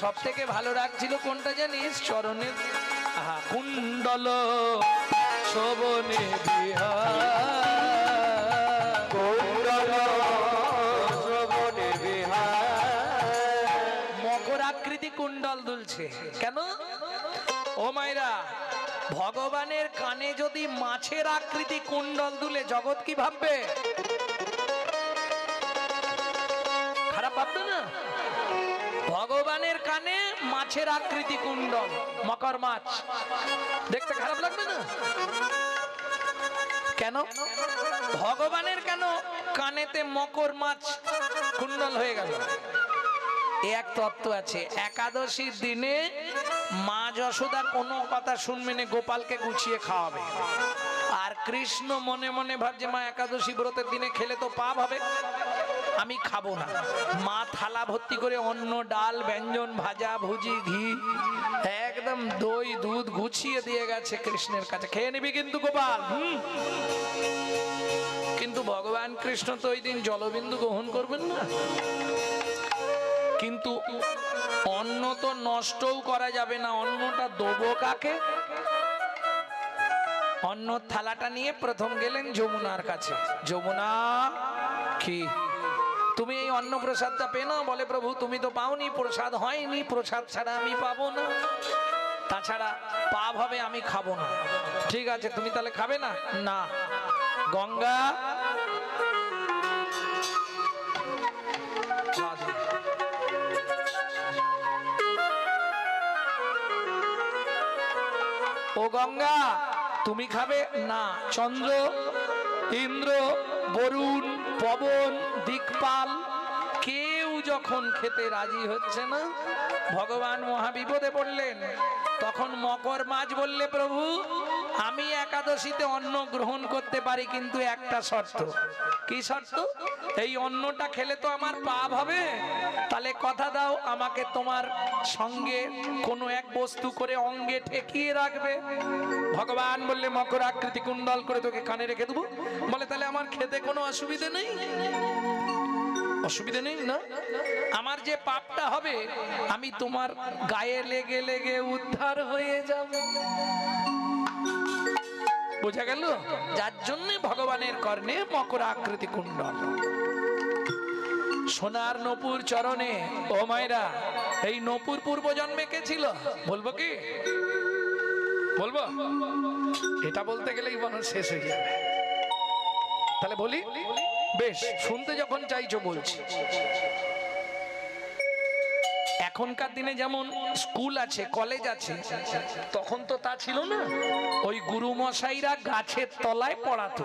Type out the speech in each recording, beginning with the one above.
সব থেকে ভালো রাখছিল কোনটা জানিস? চরণের আহা, কুণ্ডল শোভনে কুণ্ডল মকর আকৃতি কুণ্ডল দুলছে। কেন? ও মাইরা ভগবানের কানে যদি মাছের আকৃতি কুণ্ডল দুলে, জগৎ কি ভাববে? খারাপ ভাববে না? ভগবানের কানে মাছের আকৃতি কুণ্ডল, মকর মাছ। দেখতে খারাপ লাগবে না? কেন? ভগবানের কেন কানেতে মকর মাছ কুণ্ডল হয়ে গেল? এক তত্ত্ব আছে, একাদশীর দিনে মা যশোদা কোনো কথা শুনবে না, গোপালকে গুছিয়ে খাওয়াবে। আর কৃষ্ণ মনে মনে ভাবছে, মা, একাদশী ব্রতের দিনে খেলে তো পাপ হবে। আমি খাব না। মা থালা ভর্তি করে অন্ন ডাল, ব্যঞ্জন, ভাজা, ভুজি, ঘি, একদম দই, দুধ গুছিয়ে দিয়ে গেছে কৃষ্ণের কাছে। খেয়ে নিবি কিন্তু গোপাল। কিন্তু ভগবান কৃষ্ণ তো ওই দিন জলবিন্দু গ্রহণ করবেন না। কিন্তু অন্ন তো নষ্টও করা যাবে না। অন্নটা দেবো কাকে? অন্ন থালাটা নিয়ে প্রথম গেলেন যমুনার কাছে। যমুনা কি? তুমি এই অন্ন প্রসাদটা পে না বলে, প্রভু, তুমি তো পাওনি, প্রসাদ হয়নি, প্রসাদ ছাড়া আমি পাবো না। তাছাড়া পাপ হবে, আমি খাব না। ঠিক আছে, তুমি তাহলে খাবে না? না। গঙ্গা। ও গঙ্গা, তুমি খাবে? না। চন্দ্র, ইন্দ্র, বরুণ পবন দিকপাল, কেউ যখন খেতে রাজি হচ্ছে না, ভগবান মহাবিপদে পড়লেন। তখন মকর মাছ বললে, প্রভু আমি একাদশীতে অন্ন গ্রহণ করতে পারি কিন্তু একটা শর্ত। কি শর্ত? এই অন্নটা খেলে তো আমার পাপ হবে। তাহলে কথা দাও, আমাকে তোমার সঙ্গে কোনো এক বস্তু করে অঙ্গে ঠেকিয়ে রাখবে। ভগবান বললে, মকর আকৃতি কুণ্ডল করে তোকে কানে রেখে দেবো। বলে, তাহলে আমার খেতে কোনো অসুবিধে নেই। অসুবিধে নেই না? আমার যে পাপটা হবে, আমি তোমার গায়ে লেগে লেগে উদ্ধার হয়ে যাব। বোঝা গেল? যার জন্য ভগবানের কর্ণে মকর আকৃতি কুণ্ডল সোনার নপুর চরণে, ও মায়েরা, এই নপুর পূর্ব জন্মে কে ছিল? বলব কি? বলব? এটা বলতে গেলেই মনে শেষ হয়ে যাবে। তাহলে বলি? বেশ, শুনতে যখন চাইছো বলছি। এখনকার দিনে যেমন স্কুল আছে, কলেজ আছে, তখন তো তা ছিল না। ওই গুরু মশাইরা গাছের তলায় পড়াতো।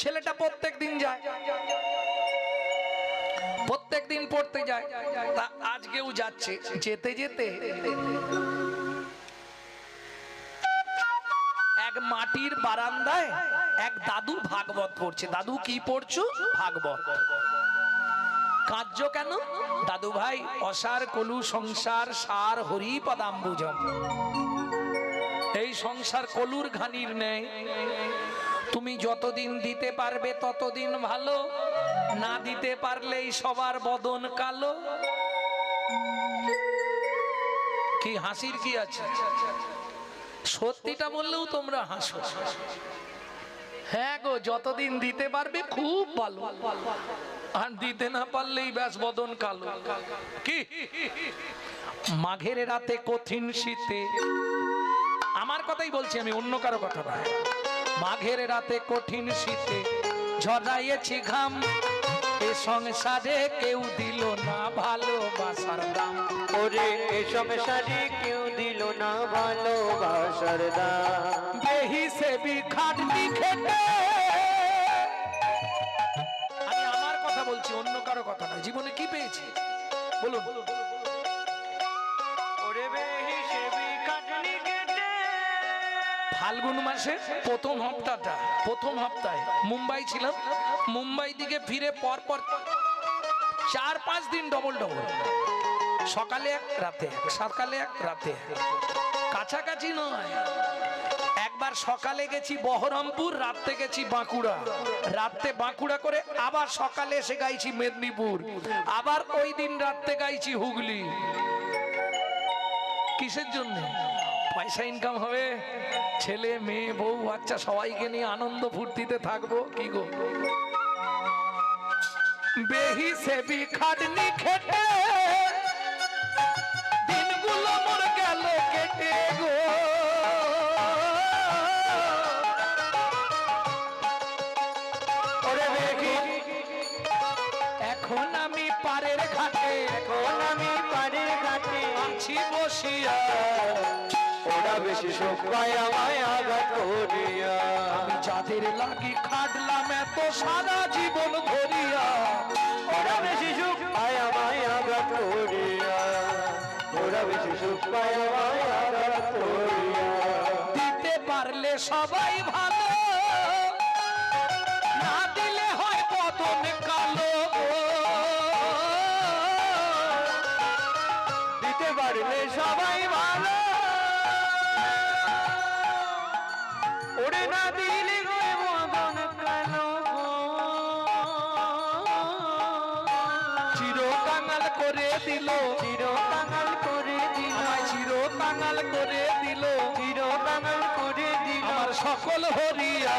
ছেলেটা প্রত্যেক দিন যায়। প্রত্যেক দিন পড়তে যায়। তা আজকেও যাচ্ছে। যেতে যেতে এক মাটির বারান্দায় এক দাদু ভাগবত পড়ছে। দাদু কি পড়ছো? ভাগবত। কার্য কেন? দাদু ভাই, অসার কলু সংসার সার হরি পদাম্বুজম। এই সংসার কলুর ঘানির নেই। তুমি যতদিন দিতে পারবে ততদিন ভালো, না দিতে পারলেই সবার বদন কালো। কি হাসির কি আছে? সত্যিটা বললেও তোমরা হাসো। হ্যাঁ গো, যতদিন দিতে পারবে খুব ভালো। আর দিতে না পারলেই ব্যাস বদন কালো। কি? মাঘের রাতে কঠিন শীতে। আমার কথাই বলছি আমি অন্য কারও কথা না মাঘের রাতে কঠিন শীতে ঝরাইয়েছি ঘাম। এ সংসারে কেউ দিল না ভালোবাসার দাম। ওরে এ সংসারে কেউ দিল না ভালোবাসার দাম। বেহি সে খাটনি খেটে কথা না জীবনে কি পেয়েছি? বলুন। ফাল্গুন মাসে প্রথম হপ্তাটা প্রথম হপ্তায় মুম্বাই ছিলাম। মুম্বাই দিকে ফিরে পর পর চার পাঁচ দিন ডবল ডবল সকালে এক রাতে এক সকালে এক রাতে কাছাকাছি নয়। একবার সকালে গেছি বহরমপুর রাতে গেছি বাঁকুড়া। রাতে বাঁকুড়া করে আবার সকালে এসে গাইছি মেদিনীপুর। আবার ওই দিন রাতে গাইছি হুগলি। কিসের জন্য? পয়সা ইনকাম হবে। ছেলে, মেয়ে, বউ, বাচ্চা, সবাইকে নিয়ে আনন্দ ফুর্তিতে থাকব। কি গো? বেহি সেবি খাটনি খেটে মায়া পায় আঘাত করিয়া। আমি যাদের লাগি খাটলাম এত সারা জীবন ধরিয়া। ওরা বেশি সুখ মায়া মায়া আঘাত করিয়া। ওরা বেশি সুখ মায়া মায়া আঘাত করিয়া। দিতে পারলে সবাই ভালো। না দিলে মদন কালো চির কাঙাল করে দিল। চির কাঙাল করে দিল। চির কাঙাল করে দিল। চির কাঙাল করে দিল। আমার সকল হরিয়া।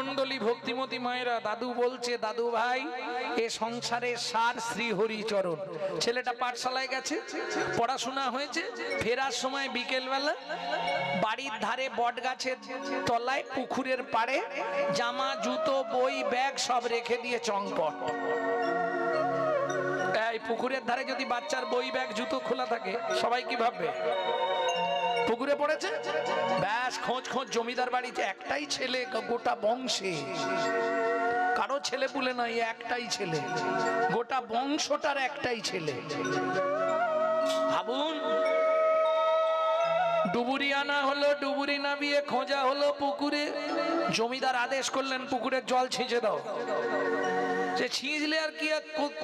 ভক্তমন্ডলী ভক্তিমতী মায়েরা, দাদু বলছে, দাদু ভাই, এ সংসারে সার শ্রী হরিচরণ ছেলেটা পাঠশালায় গেছে, পড়াশোনা হয়েছে, ফেরার সময় বিকেলবেলা বাড়ির ধারে বট গাছের তলায় পুকুরের পাড়ে জামা, জুতো, বই, ব্যাগ সব রেখে দিয়ে চংপট। পুকুরের ধারে যদি বাচ্চার বই, ব্যাগ, জুতো খোলা থাকে, সবাই কি ভাববে? পুকুরে পড়েছে? ব্যাস, খোঁজ খোঁজ, জমিদার বাড়িতে একটাই ছেলে গোটা বংশে। কারও ছেলে পুলে নাই একটাই ছেলে। গোটা বংশটার একটাই ছেলে। ভাবুন, ডুবুরি আনা হলো, ডুবুরি নামিয়ে খোঁজা হলো পুকুরে। জমিদার আদেশ করলেন পুকুরের জল ছিঁচে দাও। সে ছিঁচলে আর কি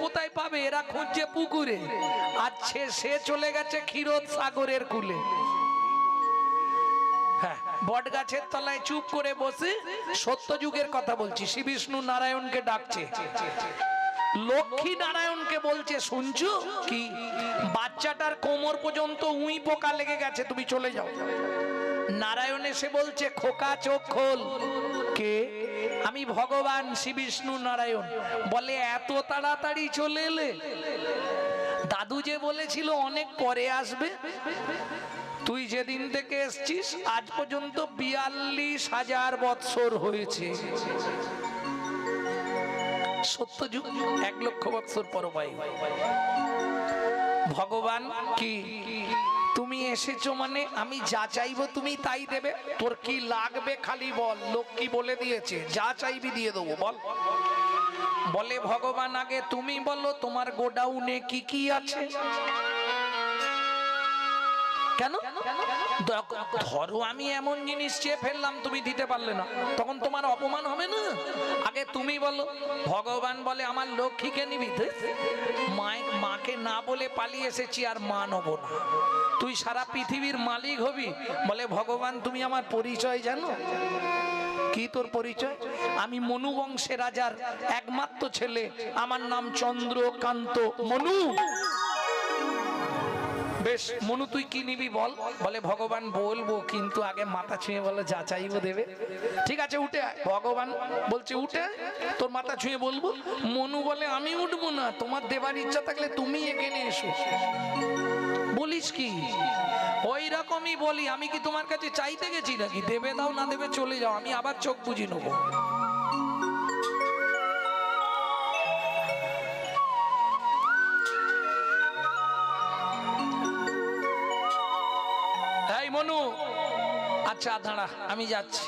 কোথায় পাবে? এরা খুঁজছে পুকুরে। আর সে চলে গেছে ক্ষীরোদ সাগরের কুলে। বট গাছের তলায় চুপ করে বসে সত্য যুগের কথা বলছি। শ্রী বিষ্ণু নারায়ণকে ডাকছে। লক্ষ্মী নারায়ণকে বলছে, শুনছো কি? বাচ্চাটার কোমর পর্যন্ত উই পোকা লেগে গেছে, তুমি চলে যাও। নারায়ণ এসে বলছে, খোকা চোখ খোল। কে? আমি ভগবান শ্রী বিষ্ণু নারায়ণ। বলে, এত তাড়াতাড়ি চলে এলে? দাদু যে বলেছিল, অনেক পরে আসবে। তুই যেদিন থেকে এসছিস, আজ পর্যন্ত বিয়াল্লিশ হাজার বৎসর হয়েছে। সত্য যুগ এক লক্ষ বৎসর পর ভগবান কি? তুমি এসেছ মানে আমি যা চাইব তুমি তাই দেবে? তোর কি লাগবে খালি বল, লোক কি বলে দিয়েছে? যা চাইবি দিয়ে দেবো, বল। বলে ভগবান আগে তুমি বলো, তোমার গোডাউনে কি কি আছে? কেন? ধরো আমি এমন জিনিস চেয়ে ফেললাম, তুমি দিতে পারলে না। তখন তোমার অপমান হবে না? আগে তুমি বলো, ভগবান বলে আমার লক্ষ্মীকে নিবি মাকে না বলে পালিয়ে এসেছি আর মা নেব না। তুই সারা পৃথিবীর মালিক হবি। বলে, ভগবান, তুমি আমার পরিচয় জানো? কি তোর পরিচয়? আমি মনু বংশের রাজার একমাত্র ছেলে। আমার নাম চন্দ্রকান্ত মনু। বেশ, মনু তুই কি নিবি বল? বলে, ভগবান বলব, কিন্তু আগে মাথা ছুঁয়ে বলে, যা চাইব দেবে। ঠিক আছে, উঠে ভগবান বলছে, উঠে, তোর মাথা ছুঁয়ে বলব। মনু বলে, আমি উঠবো না, তোমার দেবার ইচ্ছা থাকলে তুমি এখানে এসো। বলিস কি? ওই রকমই বলি, আমি কি তোমার কাছে চাইতে গেছি নাকি? দেবে দাও, না দেবে চলে যাও, আমি আবার চোখ বুঝি নেব। আচ্ছা দাঁড়া, আমি যাচ্ছি।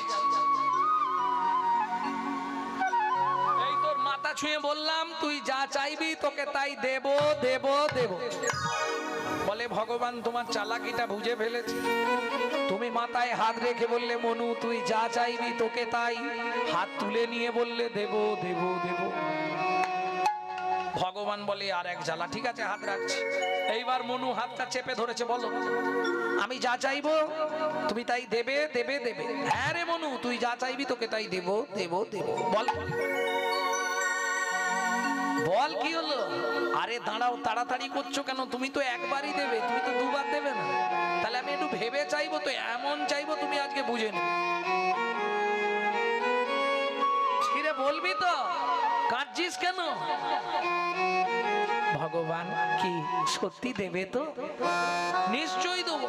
এই তোর মাথা ছুঁয়ে বললাম, তুই যা চাইবি তোকে তাই দেব দেব দেব। বলে, ভগবান, তোমার চালাকিটা বুঝে ফেলেছি। তুমি মাথায় হাত রেখে বললে, মনু, তুই যা চাইবি তোকে তাই। হাত তুলে নিয়ে বললে, দেব দেব দেব। ভগবান বলে আর এক জ্বালা। ঠিক আছে, হাত রাখছি। এইবার মনু হাতটা চেপে ধরেছে, বলো। আমি যা চাইব, তুমি তাই দেবে দেবে দেবে। হ্যাঁ রে মনু, তুই যা চাইবি তোকে তাই দেবো দেবো দেবো। বল। বল কি হলো? আরে দাঁড়াও, তাড়াতাড়ি করছ কেন? তুমি তো একবারই দেবে, তুমি তো দুবার দেবে না। তাহলে আমি একটু ভেবে চাইব তো, এমন চাইব তুমি আজকে বুঝে কিরে বলবি তো? কাঁদছিস কেন? ভগবান কি সত্যি দেবে তো? নিশ্চয়ই দেবো।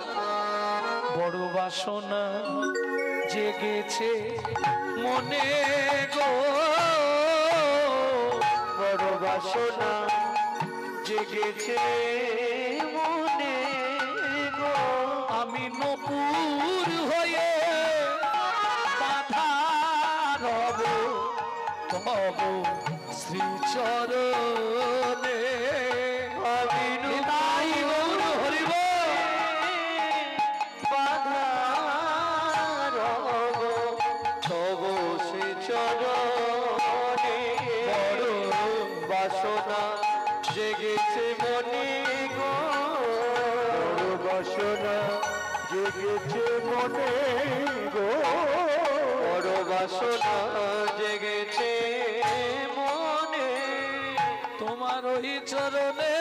বড় বাসনা জেগেছে মনে গো। বড় বাসনা জেগেছে মনে গো। আমি নপুর হয়ে বাধা রব তব শ্রীচরণে ওই চরণে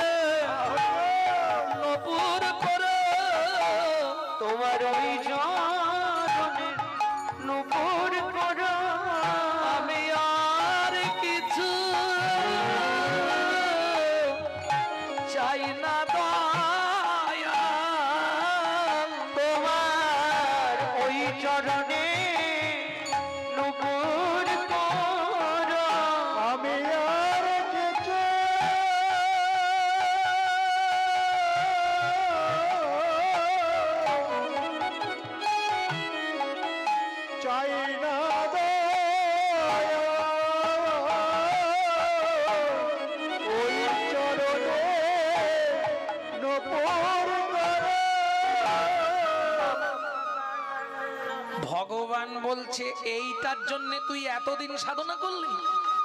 বলছে, এইটার জন্য তুই এতদিন সাধনা করলি?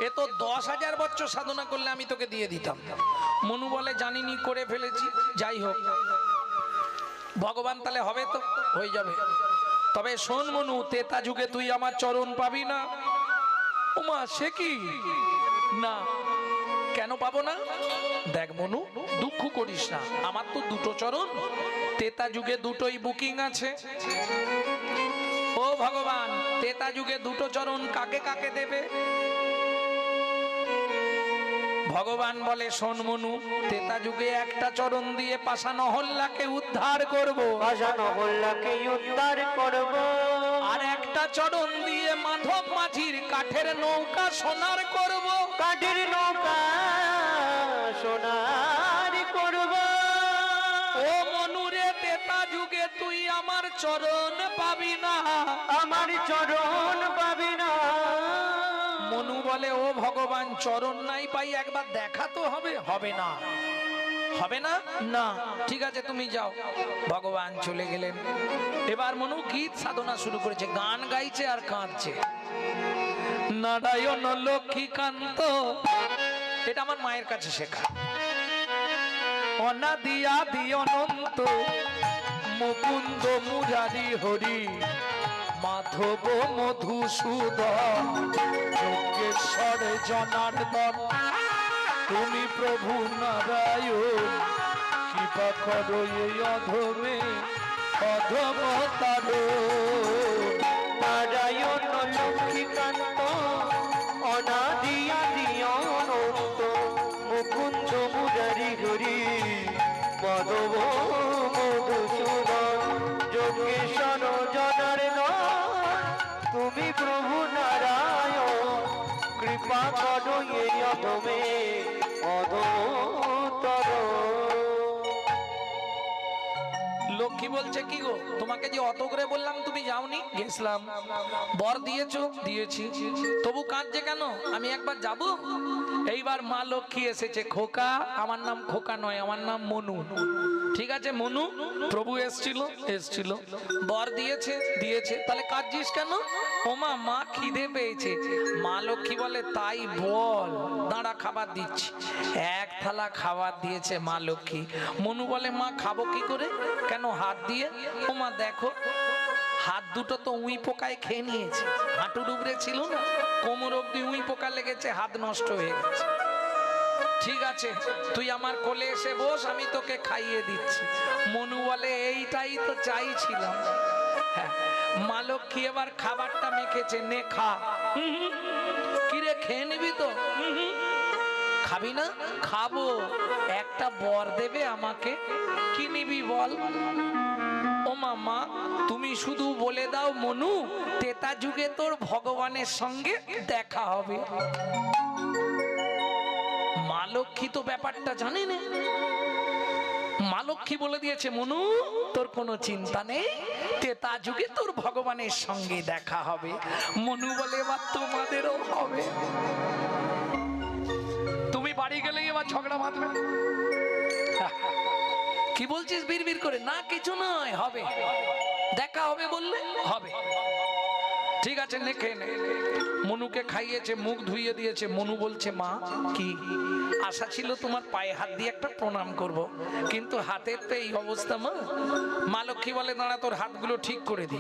এ তো দশ হাজার বছর সাধনা করলে আমি তোকে দিয়ে দিতাম। মনু বলে, জানিনি, করে ফেলেছি। যাই হোক, ভগবান তাহলে হবে তো, হয়ে যাবে। তবে শোন মনু, তেতা যুগে তুই আমার চরণ পাবি না। উমা, সে কি? না, কেন পাবো না? দেখ মনু, দুঃখ করিস না। আমার তো দুটো চরণ, তেতা যুগে দুটোই বুকিং আছে। ও ভগবান তেতা যুগে দুটো চরণ কাকে কাকে দেবে? ভগবান বলে শোন মনু তেতা যুগে একটা চরণ দিয়ে পাশা নহল্লাকে উদ্ধার করব। ভাষা নহল্লাকে উদ্ধার করব। আর একটা চরণ দিয়ে মাধব মাঝির কাঠের নৌকা সোনার করব। কাঠের নৌকা আমার চরণ পাবি না। আমার চরণ পাবি না। মনু বলে ও ভগবান চরণ নাই পাই একবার দেখা তো হবে হবে না। হবে না? না। ঠিক আছে তুমি যাও। ভগবান চলে গেলেন। এবার মনু গীত সাধনা শুরু করেছে গান গাইছে আর কাঁদছে। নারায়ণ লক্ষ্মীকান্ত এটা আমার মায়ের কাছে শেখা। অনাদিয়া দি অনন্ত মুকুন্দ মুরারি হরি, মাধব মধুসূদন, যোগেশ্বর জনার্দন। তুমি প্রভু নারায়ণ, কৃপা করো এই অধমে অধমতার জনার্দন তুমি প্রভু নারায়ণ কৃপা করো এ অধমে। লক্ষ্মী বলছে কি গো? তোমাকে যে অত করে বললাম তুমি যাওনি? গেছিলাম। বর দিয়েছ? দিয়েছি। তবু কাঁদছে কেন? আমি একবার যাব? এইবার মা লক্ষ্মী এসেছে, খোকা। আমার নাম খোকা নয়, আমার নাম মনু। ঠিক আছে, মনু? প্রভু এসছিল এসছিল। বর দিয়েছে দিয়েছে। তাহলে কাঁদছিস কেন? ওমা, মা খিদে পেয়েছে। মা লক্ষ্মী বলে, তাই বল, দাঁড়া, খাবার দিচ্ছি। এক থালা খাবার দিয়েছে মা লক্ষ্মী। মনু বলে, মা, খাব কি করে? কেন হাত দিয়ে? ওমা, দেখো, হাত দুটো তো উই পোকায় খেয়ে নিয়েছে। হাঁটু ডুবরে ছিল না। কোমর অব্দি উই পোকা লেগেছে, হাত নষ্ট হয়ে গেছে। ঠিক আছে, তুই আমার কোলে এসে বস, আমি তোকে খাইয়ে দিচ্ছি। মনু বলে, এইটাই তো চাইছিলাম। হ্যাঁ মা লক্ষ্মী এবার খাবারটা মেখেছে, নে খা। কিরে, খেয়ে নিবি তো। খাবি না? খাব। একটা বর দেবে আমাকে, কি নিবি বল? ও মামা তুমি শুধু বলে দাও মনু, তেতা যুগে তোর ভগবানের সঙ্গে দেখা হবে। মা লক্ষ্মী তো ব্যাপারটা জানে না। মা লক্ষ্মী বলে দিয়েছে, মনু, তোর কোনো চিন্তা নেই? তেতা যুগে তোর ভগবানের সঙ্গে দেখা হবে। মনু বলে, এবার তোমাদেরও হবে। তুমি বাড়ি গেলে এবার ঝগড়া বাঁধবে। কি বলছিস বিড়বিড় করে? না, কিছু নয়, হবে। দেখা হবে বললে, হবে। ঠিক আছে খেয়ে নে। মনুকে খাইয়েছে মুখ ধুইয়ে দিয়েছে। মনু বলছে মা কি? আশা ছিল তোমার পায়ে হাত দিয়ে একটা প্রণাম করব। কিন্তু হাতের তো এই অবস্থা মা। মা লক্ষ্মী বলে দাঁড়া তোর হাতগুলো ঠিক করে দি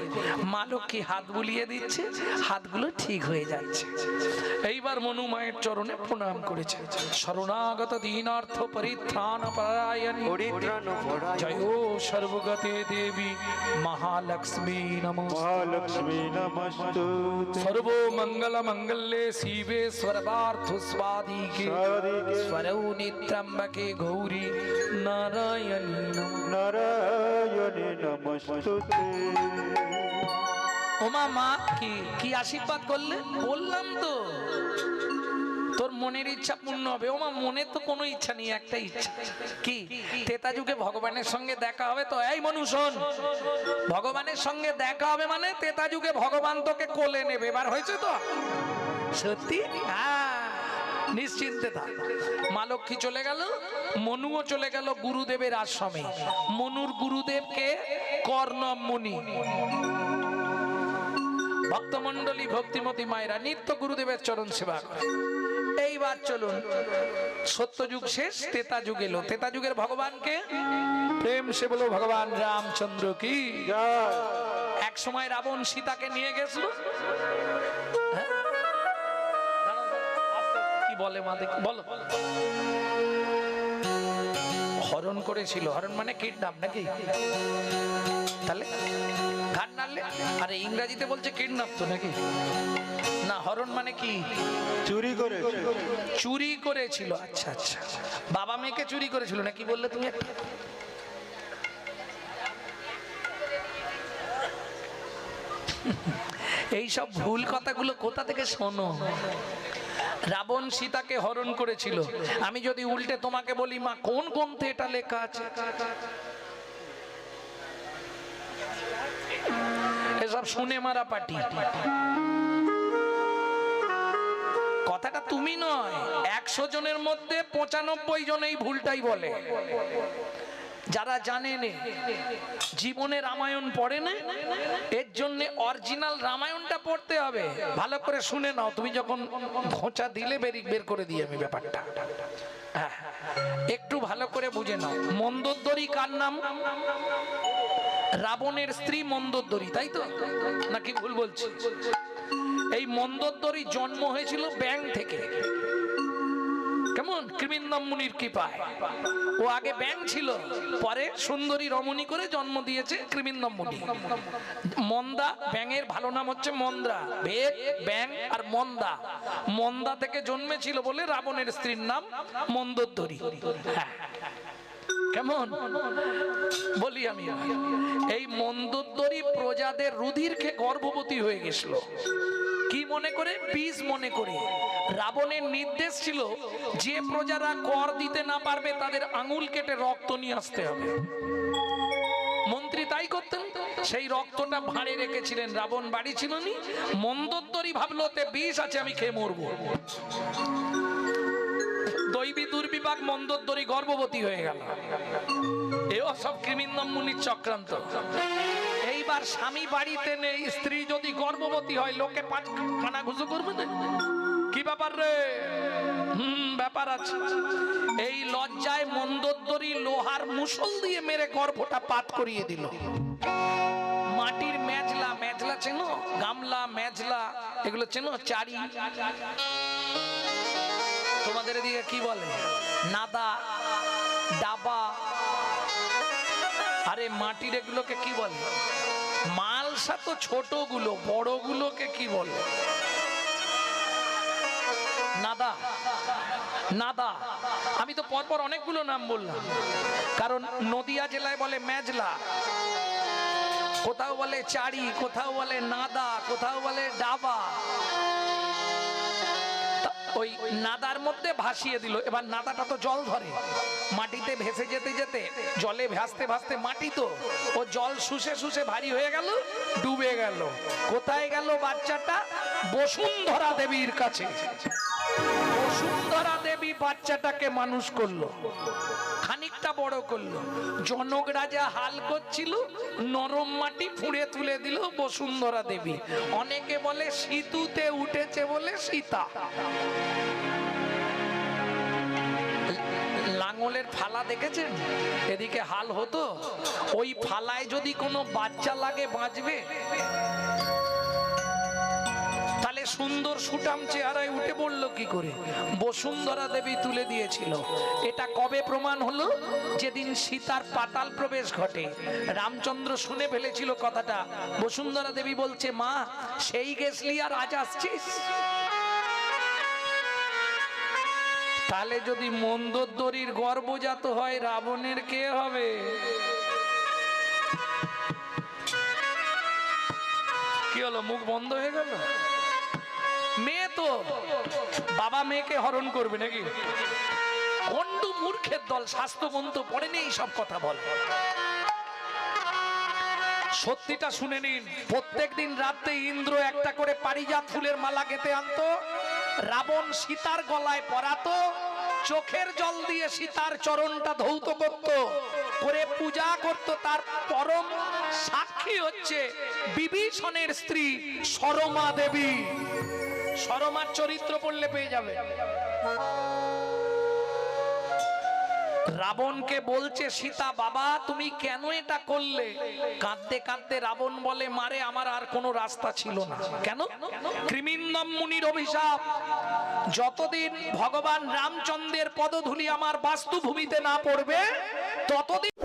মা লক্ষ্মী হাত বুলিয়ে দিচ্ছে হাতগুলো ঠিক হয়ে যাচ্ছে। এইবার মনু মায়ের চরণে প্রণাম করেছে। শরণাগত দীনার্থ পরিত্রাণ পরায়ণী। জয় সর্বগতে দেবী মহালক্ষ্মী নমঃ মহালক্ষ্মী নমস্তুতে। সর্বমঙ্গল মঙ্গলে শিবে সর্বার্থ স্বাদিকে সাদিকে স্বরৌ নিত্রম্বকে গৌরী নারায়ণী নমঃ। নারায়ণে নমস্তুতে ওমা মা কি কি আশীর্বাদ করলে? বললাম তো। তোর মনের ইচ্ছা পূর্ণ হবে। ও ওমা, মনে তো কোনো ইচ্ছা নেই, একটা ইচ্ছা। কি? তেতা যুগে ভগবানের সঙ্গে দেখা হবে তো? এই মনু, শোন। ভগবানের সঙ্গে দেখা হবে মানে তেতা যুগে ভগবান তোকে কোলে নেবে। এবার হয়েছে তো? সত্যি? হ্যাঁ নিশ্চিন্তে থাক। মা লক্ষ্মী চলে গেল, মনুও চলে গেল গুরুদেবের আশ্রমে। মনুর গুরুদেবকে কর্ণ মুনি। ভক্তমন্ডলী ভক্তিমতী মায়েরা নিত্য গুরুদেবের চরণ সেবা করে। এইবার চলুন। সত্যযুগ শেষ তেতা যুগ এলো। তেতা যুগের ভগবানকে প্রেম সে বলো ভগবান রামচন্দ্র কি? এক সময় রাবণ সীতাকে নিয়ে গেছিল। হ্যাঁ? কি বলে মা দেখি বলো। হরণ করেছিল। হরণ মানে কিডন্যাপ নাকি? তাহলে নাড়লে? আরে ইংরাজিতে বলছে কিডন্যাপ তো নাকি? না হরণ মানে কি? চুরি করেছে। চুরি করেছিল আচ্ছা আচ্ছা বাবা মেয়েকে চুরি করেছিল না কি বললে তুমি একটা? এই সব ভুল কথাগুলো কোথা থেকে শোনো? রাবণ সীতাকে হরণ করেছিল। আমি যদি উল্টে তোমাকে বলি মা কোন গ্রন্থে এটা লেখা আছে? এসব শুনে মারা পাটি কথাটা তুমি নয় একশো জনের মধ্যে পঁচানব্বই জন এই ভুলটাই বলে। যারা জানে জীবনে রামায়ণ পড়ে না এর জন্য অরিজিনাল রামায়ণটা পড়তে হবে। ভালো করে শুনে নাও তুমি যখন খোঁচা দিলে বেরি বের করে দিই আমি ব্যাপারটা। হ্যাঁ, একটু ভালো করে বুঝে নাও। মন্দোদরি কার নাম? রাবণের স্ত্রী মন্দোদরি তাই তো? নাকি ভুল বলছি? এই মন্দোদরি জন্ম হয়েছিল ব্যাং থেকে। কেমন? কৃমিন্দম মুনির কৃপায়। ও আগে ব্যাং ছিল, পরে সুন্দরী রমণী করে জন্ম দিয়েছে কৃমিন্দম মুনি। মন্দা, ব্যাঙের ভালো নাম হচ্ছে মন্দ্রা ভেদ ব্যাং আর মন্দা। মন্দা থেকে জন্মেছিল বলে রাবণের স্ত্রীর নাম মন্দোদরি হ্যাঁ। কেমন? বলি আমি। এই মন্দোদরি প্রজাদের রুধির রুধিরকে গর্ভবতী হয়ে গেছিল। কি মনে করে? বীজ মনে করে। রাবণের নির্দেশ ছিল যে প্রজারা কর দিতে না পারবে, তাদের আঙুল কেটে রক্ত নিয়ে আসতে হবে। মন্ত্রী তাই করতেন। সেই রক্তটা ভাঁড়ে রেখেছিলেন। রাবণ বাড়ি ছিল নি ভাবলো ওতে বিষ আছে, আমি খেয়ে মরবো। দৈবী দুর্বিপাক মন্দোত্তরী গর্ভবতী হয়ে গেল। এও সব কৃমিন্দম মুনির চক্রান্ত। এইবার স্বামী বাড়িতে নেই, স্ত্রী যদি গর্ভবতী হয়, লোকে পাঁচ কানা ঘুষো করবে না? কি ব্যাপার রে? হুম, ব্যাপার আছে। এই লজ্জায় মন্দোদ্দরি লোহার মুসল দিয়ে মেরে গর্ভটা পাত করিয়ে দিল। মাটির মেজলা মেজলা চেনো? গামলা, মেজলা, এগুলো চেনো? চারি। তোমাদের এদিকে কি বলে? নাদা, ডাবা। আরে মাটির এগুলোকে কি বলে? মালসা তো ছোটগুলো, বড়গুলোকে কি বলে? নাদা নাদা। আমি তো পরপর অনেকগুলো নাম বললাম। কারণ নদিয়া জেলায় বলে মেজলা, কোথাও বলে চারি, কোথাও বলে নাদা, কোথাও বলে ডাবা। ওই নাদার মধ্যে ভাসিয়ে দিল। এবার নাদাটা তো জল ধরে। মাটিতে ভেসে যেতে যেতে জলে ভাসতে ভাসতে মাটি তো। ও জল শুষে শুষে ভারী হয়ে গেল, ডুবে গেল। কোথায় গেল বাচ্চাটা? বসুন্ধরা দেবীর কাছে। বসুন্ধরা দেবী বাচ্চাটাকে মানুষ করল। খানিকটা বড় করল। জনক রাজা হাল করছিল, নরম মাটি ফুঁড়ে তুলে দিল বসুন্ধরা দেবী। অনেকে বলে, সিতুতে উঠেছে বলে সীতা। লাঙলের ফালা দেখেছেন? এদিকে হাল হতো। ওই ফালায় যদি কোনো বাচ্চা লাগে বাঁচবে। সুন্দর সুটাম চেহারায় উঠে পড়ল কি করে? বসুন্ধরা দেবী তুলে দিয়েছিল। এটা কবে প্রমাণ হলো? যেদিন সীতার পাতাল প্রবেশ ঘটে। রামচন্দ্র শুনে ফেলেছিল কথাটা। বসুন্ধরা দেবী বলছে, মা, সেই গেছলি আর আজ আসছিস? তাহলে যদি মন্দোদরির গর্ভজাত হয়, রাবণের কে হবে? কি হলো, মুখ বন্ধ হয়ে গেল? তো? বাবা মেয়েকে হরণ করবে নাকি? কন্ডু মূর্খের দল স্বাস্থ্যগ্রন্থ পড়েনি এই সব কথা বল। সত্যিটা শুনে নিন, প্রত্যেক দিন রাতে ইন্দ্র একটা করে পারিজাত ফুলের মালা গেতে আনতো, রাবণ সীতার গলায় পরাতো, চোখের জল দিয়ে সীতার চরণটা ধৌত করত, করে পূজা করত, তার পরম সাক্ষী হচ্ছে বিভীষণের স্ত্রী সরমা দেবী। সরমার চরিত্র পড়লে পেয়ে যাবে। রাবণকে বলছে, সীতা, বাবা, তুমি কেন এটা করলে? কাঁদতে কাঁদতে রাবণ বলে, মারে, আমার আর কোনো রাস্তা ছিল না। কেন? কৃমিন্দম মুনির অভিশাপ। যতদিন ভগবান রামচন্দ্রের পদধূলি আমার বাস্তুভূমিতে না পড়বে, ততদিন